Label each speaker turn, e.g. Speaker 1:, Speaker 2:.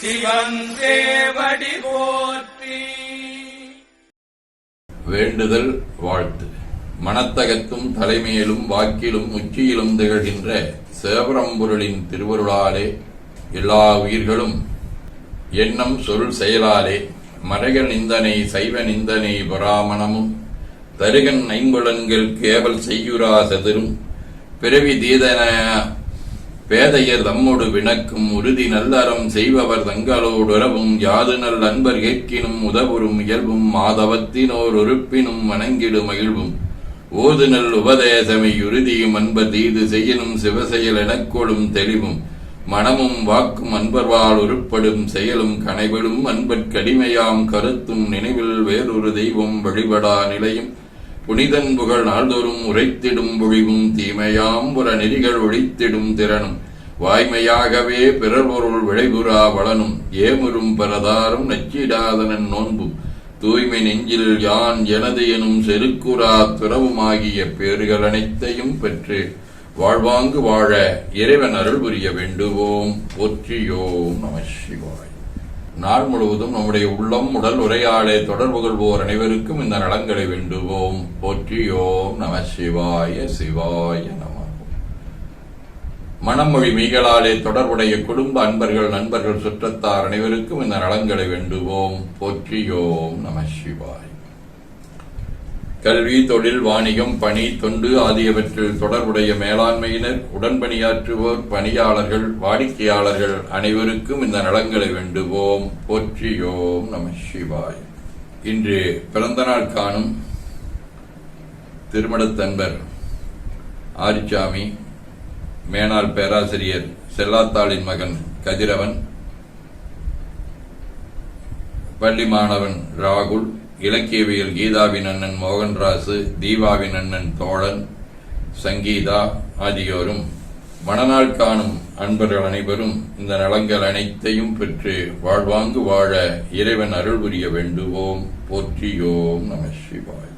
Speaker 1: சிவன் போற்றி.
Speaker 2: வேண்டுதல் வாழ்த்து. மனத்தகத்தும் தலைமையிலும் வாக்கிலும் உச்சியிலும் திகழ்கின்ற சேவரம்பொருளின் திருவருளாலே எல்லா உயிர்களும் எண்ணம் சொல் செயலாலே மறைக நிந்தனை சைவ நிந்தனை பராமணமும் தருகன் ஐம்புலன்கள் கேவல் செய்யுரா செதரும் பிறவி தீதன பேதையர் தம்மோடு வினக்கும் உறுதி நல்லறம் செய்பவர் தங்களோடு உறவும் யாது நல் அன்பர் கேட்கினும் உதவுறும் இயல்பும் மாதவத்தினோர் உறுப்பினும் வணங்கிடு மகிழ்வும். ஓது நல் உபதேசமை உறுதியும் அன்பர் தீது செய்யனும் சிவசெயல் எனக்கொடும் தெளிவும். மனமும் வாக்கும் அன்பர்வால் உருப்படும் செயலும் கனைவிடும் அன்பற்கடிமையாம் கருத்தும் நினைவில் வேறொரு தெய்வம் வழிபடா நிலையும். புனிதன் புகழ் நாள்தோறும் உரைத்திடும் பொழிவும் தீமையாம் புற நெறிகள் ஒழித்திடும் திறனும். வாய்மையாகவே பிறர் பொருள் விளைபுறா வளனும் ஏமுறும் பரதாரும் நச்சிடாதனன் நோன்பும் தூய்மை நெஞ்சில் யான் எனது எனும் செருக்குறா துறவுமாகிய பேறுகள் அனைத்தையும் பெற்று வாழ்வாங்கு வாழ இறைவன் அருள் புரிய வேண்டுவோம். ஒற்றியோம் நம சிவாய். நாள் முழுவதும் நம்முடைய உள்ளம் உடல் உரையாடை தொடர்பு கொள்வோர் அனைவருக்கும் இந்த நலங்களை வேண்டுவோம். ஒற்றியோம் நம சிவாய சிவாய நம மனமொழி மீகளாலே தொடர்புடைய குடும்ப அன்பர்கள் நண்பர்கள் சுற்றத்தார் அனைவருக்கும் இந்த நலங்களை வேண்டுவோம். போற்றியோம் நம சிவாய். கல்வி தொழில் வாணிகம் பணி தொண்டு ஆகியவற்றில் தொடர்புடைய மேலாண்மையினர் உடன்பணியாற்றுவோர் பணியாளர்கள் வாடிக்கையாளர்கள் அனைவருக்கும் இந்த நலங்களை வேண்டுவோம். போற்றியோம் நம சிவாய். இன்று பிறந்தநாள் காணும் திருமணத்தன்பர் ஆரிச்சாமி மேனாள் பேராசிரியர் செல்லாத்தாளின் மகன் கதிரவன் பள்ளி மாணவன் ராகுல் இலக்கியவியல் கீதாவின் அண்ணன் மோகன்ராசு தீபாவின் அண்ணன் தோழன் சங்கீதா ஆகியோரும் மணநாள் காணும் அன்பர்கள் அனைவரும் இந்த நலங்கள் அனைத்தையும் பெற்று வாழ்வாங்கு வாழ இறைவன் அருள் புரிய வேண்டுவோம். போற்றியோம் நம சிவாய்.